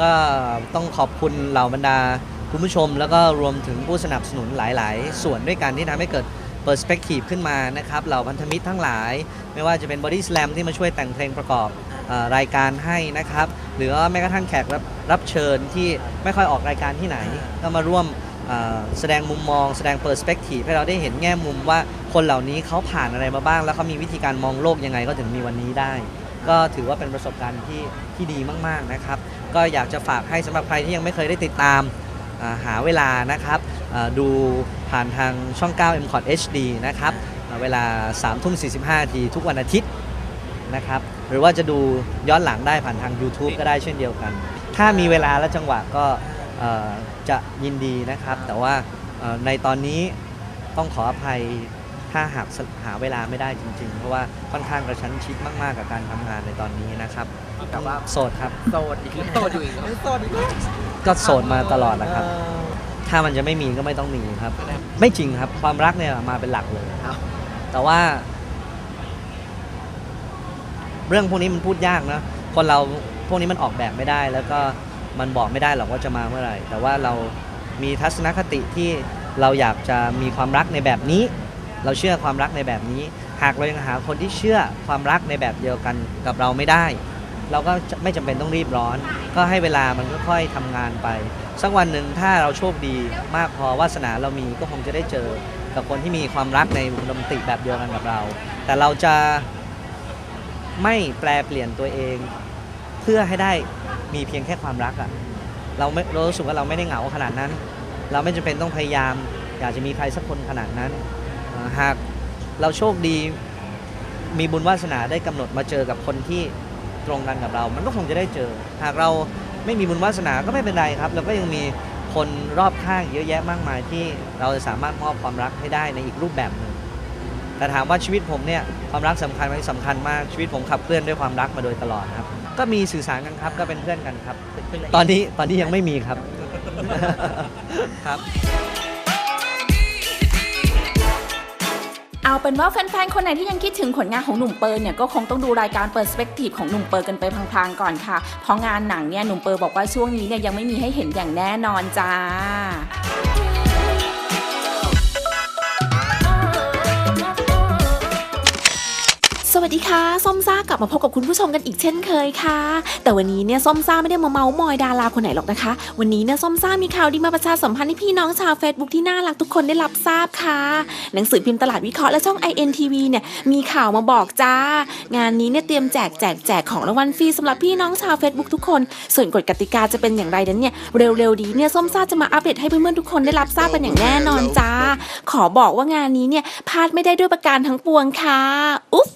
ก็ต้องขอบคุณเหล่าบรรดาคุณผู้ชม แล้วก็รวมถึงผู้สนับสนุนหลาย ๆ ส่วนด้วยกันที่ทำให้เกิด Perspective ขึ้นมานะครับเหล่าพันธมิตรทั้งหลาย ไม่ว่าจะเป็น Body Slam ที่มาช่วยแต่งเพลงประกอบเออรายการให้นะครับ หรือว่าแม้กระทั่งแขกรับรับเชิญที่ไม่ค่อยออกรายการที่ไหน ก็มาร่วมเอ่อแสดงมุมมอง แสดง Perspective ให้เราได้เห็นแง่มุมว่าคนเหล่านี้เขาผ่านอะไรมาบ้าง แล้วเขามีวิธีการมองโลกยังไงก็ถึงมีวันนี้ได้ ก็ถือว่าเป็นประสบการณ์ที่ที่ดีมาก ๆ นะครับ ก็อยากจะฝากให้สำหรับใครที่ยังไม่เคยได้ติดตามาหาเวลานะครับดูผ่านทางช่อง 9 m c o t HD นะครับเวลา3ทุ่ม45ทีทุกวันอาทิตย์นะครับหรือว่าจะดูย้อนหลังได้ผ่านทาง YouTube ก็ได้เช่นเดียวกัน ถ้ามีเวลาและจังหวะก็จะยินดีนะครับ แต่ว่าในตอนนี้ต้องขออภัยถ้าหากหาเวลาไม่ได้จริงๆ เพราะว่าค่อนข้างกระชั้นชิดมากๆกับการทำงานในตอนนี้นะครับ แต่ว่าโสดครับ โสดอีกแล้วโสดอยู่อีกแล้วโสดอีกแล้วก็โสดมาตลอดแหละครับเออถ้ามันจะไม่มีก็ไม่ต้องมีครับ ไม่จริงครับ ความรักเนี่ยมาเป็นหลักเลยเอาแต่ว่า เรื่องพวกนี้มันพูดยากนะคนเราพวกนี้มันออกแบบไม่ได้ แล้วก็มันบอกไม่ได้หรอกว่าจะมาเมื่อไหร่ แต่ว่าเรามีทัศนคติที่เราอยากจะมีความรักในแบบนี้ เราเชื่อความรักในแบบนี้ หากเรายังหาคนที่เชื่อความรักในแบบเดียวกันกับเราไม่ได้ เราก็ไม่จำเป็นต้องรีบร้อน ก็ให้เวลามันค่อยๆทำงานไป สักวันหนึ่งถ้าเราโชคดีมากพอวาสนาเรามีก็คงจะได้เจอกับคนที่มีความรักในอุดมคติแบบเดียวกันกับเรา แต่เราจะไม่แปลเปลี่ยนตัวเอง เพื่อให้ได้มีเพียงแค่ความรักอะเราไม่เรารู้สึกว่าเราไม่ได้เหงาขนาดนั้น เราไม่จำเป็นต้องพยายาม อยากจะมีใครสักคนขนาดนั้น หากเราโชคดีมีบุญวาสนาได้กำหนดมาเจอกับคนที่ ตรงกันกับเรา มันก็คงจะได้เจอ หากเราไม่มีบุญวาสนาก็ไม่เป็นไรครับ เราก็ยังมีคนรอบข้างเยอะแยะมากมายที่เราจะสามารถมอบความรักให้ได้ในอีกรูปแบบหนึ่ง แต่ถามว่าชีวิตผมเนี่ยความรักสำคัญไหมสำคัญมาก ชีวิตผมขับเคลื่อนด้วยความรักมาโดยตลอดครับ ก็มีสื่อสารกันครับ ก็เป็นเพื่อนกันครับ ตอนนี้ตอนนี้ยังไม่มีครับ ครับ เอาเป็นว่าแฟนๆ คนไหนที่ยังคิดถึงผลงานของหนุ่มเปิร์เนี่ยก็คงต้องดูรายการเปอร์สเปกทีฟของหนุ่มเปิร์กันไปพลางๆก่อนค่ะ เพราะงานหนังเนี่ยหนุ่มเปิร์บอกว่าช่วงนี้เนี่ยยังไม่มีให้เห็นอย่างแน่นอนจ้า วัสดีค่ะ ส้มซ่ากลับมาพบกับคุณผู้ชมกันอีกเช่นเคยค่ะ แต่วันนี้เนี่ยส้มซ่าไม่ได้มาเมาส์มอยดาราคนไหนหรอกนะคะ วันนี้เนี่ยส้มซ่ามีข่าวดีมาประชาสัมพันธ์ให้พี่น้องชาว Facebook ที่น่ารักทุกคนได้รับทราบค่ะ หนังสือพิมพ์ตลาดวิเคราะห์และช่อง INTV เนี่ยมีข่าวมาบอกจ้า งานนี้เนี่ยเตรียมแจกแจกแจกของรางวัลฟรีสำหรับพี่น้องชาว Facebook ทุกคน ส่วนกฎกติกาจะเป็นอย่างไรนั้นเนี่ยเร็วๆดีเนี่ยส้มซ่าจะมาอัปเดตให้เพื่อนๆทุกคนได้รับทราบกันอย่างแน่นอนจ้า ขอบอกว่างานนี้เนี่ยพลาดไม่ได้ด้วยประการทั้งปวงค่ะอุ๊บ